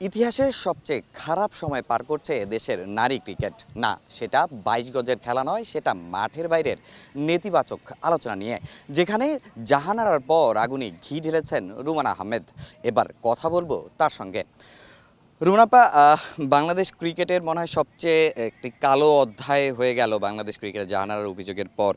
ইতিহাসের সবচেয়ে খারাপ সময় পার করছে দেশের নারী ক্রিকেট। না, সেটা বাইশ গজের খেলা নয়, সেটা মাঠের বাইরের নেতিবাচক আলোচনা নিয়ে। যেখানে জাহানারার পর আগুনে ঘি ঢেলেছেন রুমানা আহমেদ। এবার কথা বলব তার সঙ্গে। রুমানাপা বাংলাদেশ ক্রিকেটের মনে হয় সবচেয়ে একটি কালো অধ্যায় হয়ে গেল বাংলাদেশ ক্রিকেটের জাহানারার অভিযোগের পর।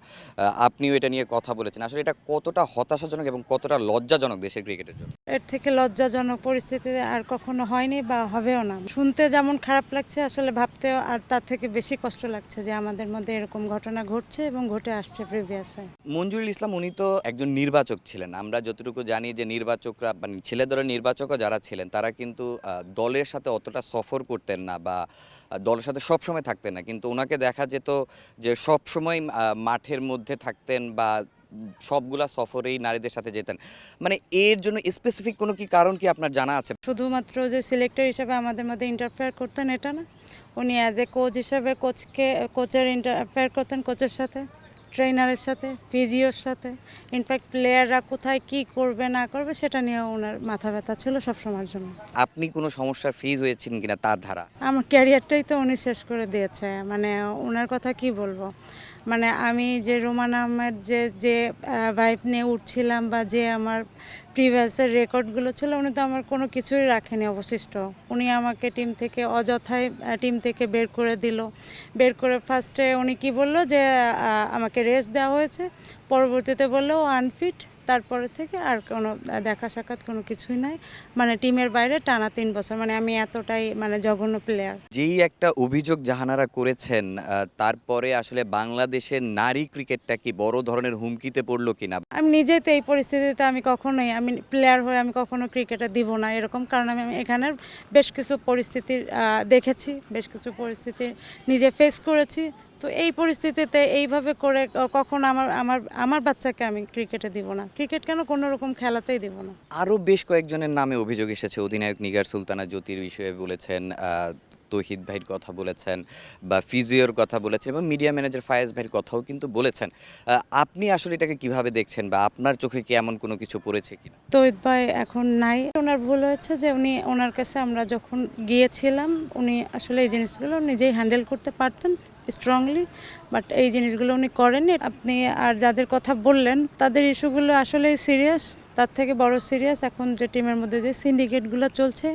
আপনিও এটা নিয়ে কথা বলেছেন। আসলে এটা কতটা হতাশাজনক এবং কতটা লজ্জাজনক দেশের ক্রিকেটের জন্য? এর থেকে লজ্জাজনক পরিস্থিতি আর কখনো হয়নি বা হবেও না। শুনতে যেমন খারাপ লাগছে আসলে ভাবতেও আর তার থেকে বেশি কষ্ট লাগছে যে আমাদের মধ্যে এরকম ঘটনা ঘটছে এবং ঘটে আসছে প্রিভিয়াসে মঞ্জুরুল ইসলাম উনি তো একজন নির্বাচক ছিলেন। আমরা যতটুকু জানি যে নির্বাচকরা মানে ছেলে দলের নির্বাচকও যারা ছিলেন তারা কিন্তু দলের সাথে অতটা সফর করতেন না বা দলের সাথে সবসময় থাকতেন না। কিন্তু ওনাকে দেখা যেত যে সবসময় মাঠের মধ্যে থাকতেন বা সবগুলা সফরেই নারীদের সাথে যেতেন। মানে এর জন্য স্পেসিফিক কোনো কি কারণ কি আপনার জানা আছে? শুধুমাত্র যে সিলেক্টর হিসাবে আমাদের মধ্যে ইন্টারফেয়ার করতেন এটা না। উনি অ্যাজ এ কোচ হিসাবে কোচকে কোচের ইন্টারফেয়ার করতেন কোচের সাথে। ট্রেনারের সাথে ফিজিওর সাথে ইনফ্যাক্ট প্লেয়াররা কোথায় কি করবে না করবে সেটা নিয়ে ওনার মাথা ব্যথা ছিল সব সময়ের জন্য। আপনি কোনো সমস্যার ফেজ হয়েছেন কিনা তার ধারা? আমার ক্যারিয়ারটাই তো উনি শেষ করে দিয়েছে। মানে ওনার কথা কি বলব? মানে আমি যে রোমান আহমেদ যে যে ভাইব নিয়ে উঠছিলাম বা যে আমার প্রিভিয়াসের রেকর্ডগুলো ছিল, উনি তো আমার কোনো কিছুই রাখেনি অবশিষ্ট। উনি আমাকে টিম থেকে অযথায় টিম থেকে বের করে দিল। বের করে ফার্স্টে উনি কি বলল যে আমাকে রেস্ট দেওয়া হয়েছে, পরবর্তীতে বলল আনফিট তারপরে থেকে আর কোনো দেখা সাক্ষাৎ কোনো কিছুই নাই। মানে টিমের বাইরে টানা তিন বছর মানে আমি এতটাই মানে জঘন্য প্লেয়ার যেই একটা অভিযোগ জাহানারা করেছেন তারপরে আসলে বাংলাদেশের নারী ক্রিকেটটা কি বড় ধরনের হুমকিতে পড়ল কিনা? আমি নিজেই তো এই পরিস্থিতিতে আমি কখনোই আমি প্লেয়ার হয়ে আমি কখনো ক্রিকেটে দিব না এরকম কারণ আমি আমি এখানের বেশ কিছু পরিস্থিতি দেখেছি বেশ কিছু পরিস্থিতি নিজে ফেস করেছি। তো এই পরিস্থিতিতে এইভাবে করে কখনো আমার আমার আমার বাচ্চাকে আমি ক্রিকেটে দিব না। ক্রিকেট কেন কোনো রকম খেলাতেই দিব না। আরও বেশ কয়েকজনের নামে অভিযোগ এসেছে। অধিনায়ক নিগার সুলতানা জ্যোতির বিষয়ে বলেছেন তৌহিদ ভাইয়ের কথা বলেছেন বা ফিজিওর কথা বলেছেন এবং মিডিয়া ম্যানেজার ফায়েজ ভাইয়ের কথাও কিন্তু বলেছেন। আপনি আসলে এটাকে কীভাবে দেখছেন বা আপনার চোখে কি এমন কোনো কিছু পড়েছে কিনা? তৈত ভাই এখন নাই। ওনার ভুল হয়েছে যে উনি ওনার কাছে আমরা যখন গিয়েছিলাম উনি আসলে এই জিনিসগুলো নিজেই হ্যান্ডেল করতে পারতেন। স্ট্রংলি বাট এই জিনিসগুলো উনি করেননি। আপনি আর যাদের কথা বললেন, তাদের ইস্যুগুলো আসলেই সিরিয়াস তার থেকে বড় সিরিয়াস এখন যে টিমের মধ্যে যে সিন্ডিকেটগুলো চলছে,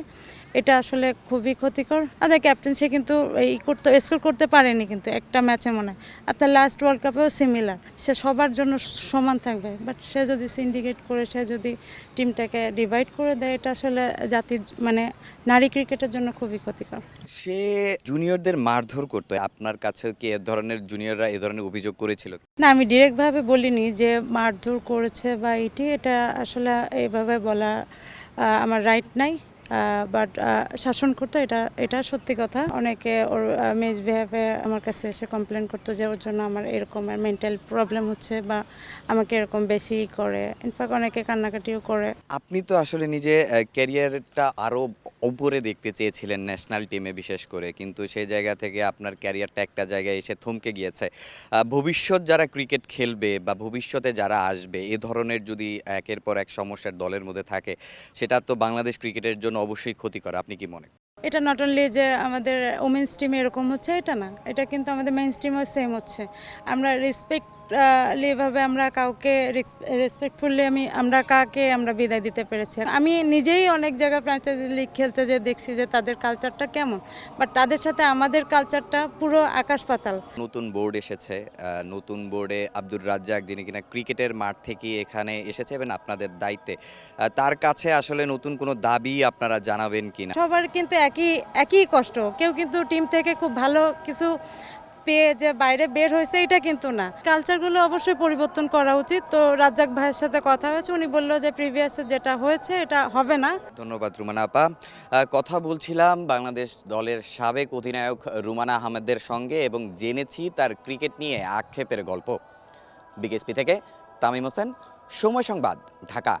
এটা আসলে খুবই ক্ষতিকর। আমাদের ক্যাপ্টেন সে কিন্তু এই করতে স্কোর করতে পারেনি কিন্তু একটা ম্যাচে মনে হয়। আপনার লাস্ট ওয়ার্ল্ড কাপেও সিমিলার সে সবার জন্য সমান থাকবে বাট সে যদি সিন্ডিকেট করে, সে যদি টিমটাকে ডিভাইড করে দেয়, এটা আসলে জাতির মানে নারী ক্রিকেটের জন্য খুবই ক্ষতিকর। সে জুনিয়রদের মারধর করতো, আপনার কাছে কি এ ধরনের জুনিয়ররা এ ধরনের অভিযোগ করেছিল? না, আমি ডিরেক্টভাবে বলিনি যে মারধর করেছে বা এটি, এটা আসলে এভাবে বলা আমার রাইট নাই। বাট শাসন করতো, এটা এটা সত্যি কথা। অনেকে ওর মিসবিহেভে আমার কাছে এসে কমপ্লেন করতো যে ওর জন্য আমার এরকম মেন্টাল প্রবলেম হচ্ছে বা আমাকে এরকম বেশি করে। ইনফ্যাক্ট অনেকে কান্নাকাটিও করে। আপনি তো আসলে নিজে ক্যারিয়ারটা আরও উপরে দেখতে চেয়েছিলেন ন্যাশনাল টিমে বিশেষ করে। কিন্তু সেই জায়গা থেকে আপনার ক্যারিয়ারটা একটা জায়গায় এসে থমকে গিয়েছে। ভবিষ্যৎ যারা ক্রিকেট খেলবে বা ভবিষ্যতে যারা আসবে, এ ধরনের যদি একের পর এক সমস্যার দলের মধ্যে থাকে, সেটা তো বাংলাদেশ ক্রিকেটের জন্য অবশ্যই ক্ষতিকর আপনি কি মনে? এটা নট অনলি যে আমাদের ওমেন্স টিমে এরকম হচ্ছে, এটা না। এটা কিন্তু আমাদের মেন্স টিমেও সেম হচ্ছে। আমরা রেসপেক্টলি ভাবে আমরা কাউকে রেসপেক্টফুলি আমি আমরা কাকে আমরা বিদায় দিতে পেরেছি। আমি নিজেই অনেক জায়গায় ফ্র্যাঞ্চাইজি লিগ খেলতে যে দেখছি যে তাদের কালচারটা কেমন। বাট তাদের সাথে আমাদের কালচারটা পুরো আকাশ পাতাল। নতুন বোর্ড এসেছে নতুন বোর্ডে আব্দুর রাজ্জাক যিনি কিনা ক্রিকেটের মাঠ থেকে এখানে এসেছে এবং আপনাদের দায়িত্বে। তার কাছে আসলে নতুন কোনো দাবি আপনারা জানাবেন কিনা? সবার কিন্তু একই একই কষ্ট। কেউ কিন্তু টিম থেকে খুব ভালো কিছু পেয়ে যে বাইরে বের হয়েছে, এটা কিন্তু না। কালচারগুলো অবশ্যই পরিবর্তন করা উচিত। তো রাজ্জাক ভাইয়ের সাথে কথা হয়েছে, উনি বলল যে প্রিভিয়াসে যেটা হয়েছে, এটা হবে না। ধন্যবাদ, রুমানা আপা। কথা বলছিলাম বাংলাদেশ দলের সাবেক অধিনায়ক রুমানা আহমেদের সঙ্গে এবং জেনেছি তার ক্রিকেট নিয়ে আক্ষেপের গল্প। বিকেএসপি থেকে তামিম হোসেন, সময় সংবাদ, ঢাকা।